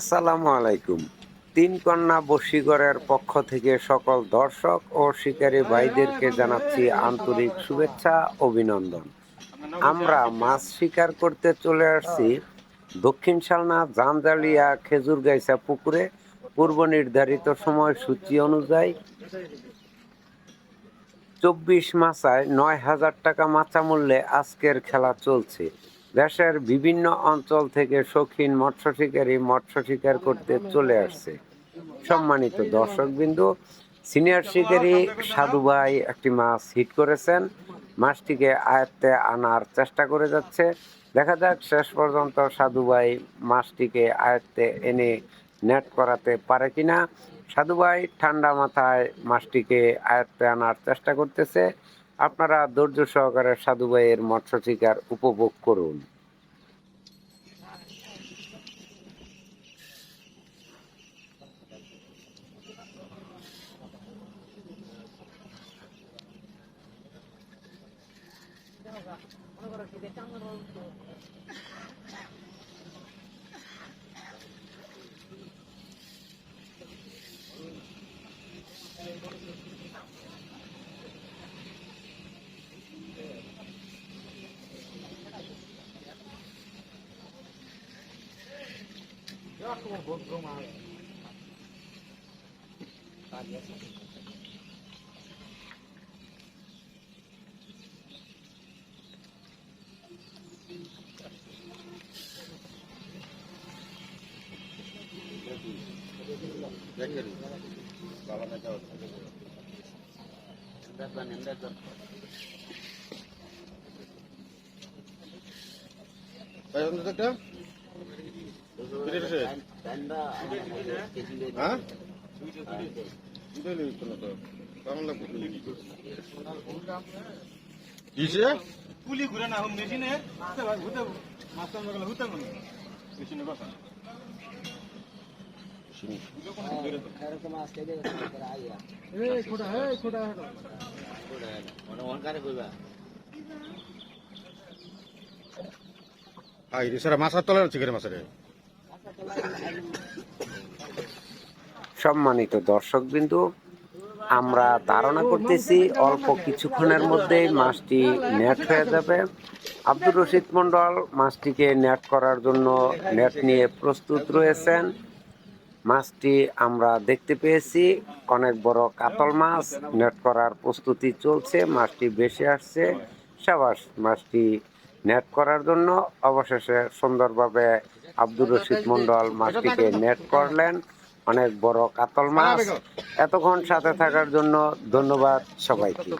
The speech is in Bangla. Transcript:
আসসালামু আলাইকুম। তিন কন্যা বশীগড়ের পক্ষ থেকে সকল দর্শক ও শিকারী ভাইদেরকে জানাচ্ছি আন্তরিক শুভেচ্ছা, অভিনন্দন। আমরা মাছ শিকার করতে চলে আসছি দক্ষিণ শালনা, জামজালিয়া খেজুর গাইছা পুকুরে। পূর্ব নির্ধারিত সময় সূচি অনুযায়ী চব্বিশ মাসায় নয় হাজার টাকা মাচা মূল্যে আজকের খেলা চলছে। দেশের বিভিন্ন অঞ্চল থেকে শৌখিন মৎস্য শিকারী মৎস্য শিকার করতে চলে আসছে। সম্মানিত দর্শকবিন্দু, সিনিয়র শিকারী সাধু ভাই একটি মাছ হিট করেছেন। মাছটিকে আয়ত্তে আনার চেষ্টা করে যাচ্ছে। দেখা যাক শেষ পর্যন্ত সাধু ভাই মাছটিকে আয়ত্তে এনে নেট করাতে পারে কিনা। সাধু ভাই ঠান্ডা মাথায় মাছটিকে আয়ত্তে আনার চেষ্টা করতেছে। আপনারা ধৈর্য সহকারে সাধু ভাইয়ের মৎস্য শিকার উপভোগ করুন। ভাই আপনার কিসে পুলি ঘুরে না এখন মেশিনে হুতে মাছ কাম লাগালে হুতে মানে মেশিনে সারা মাছের তলার চিকেন মাছের সম্মানিত দর্শকবিন্দু, আমরা ধারণা করতেছি অল্প কিছুক্ষণের মধ্যেই মাছটি নেট হয়ে যাবে। আব্দুর রশিদ মন্ডল মাছটিকে নেট করার জন্য নেট নিয়ে প্রস্তুত রয়েছেন। মাছটি আমরা দেখতে পেয়েছি, অনেক বড় কাতল মাছ, নেট করার প্রস্তুতি চলছে, মাছটি বেশি আসছে। সাবাস, মাছটি নেট করার জন্য অবশেষে সুন্দরভাবে আব্দুর রশিদ মন্ডল মাছটিকে নেট করলেন। অনেক বড় কাতল মাছ। এতক্ষণ সাথে থাকার জন্য ধন্যবাদ সবাইকে।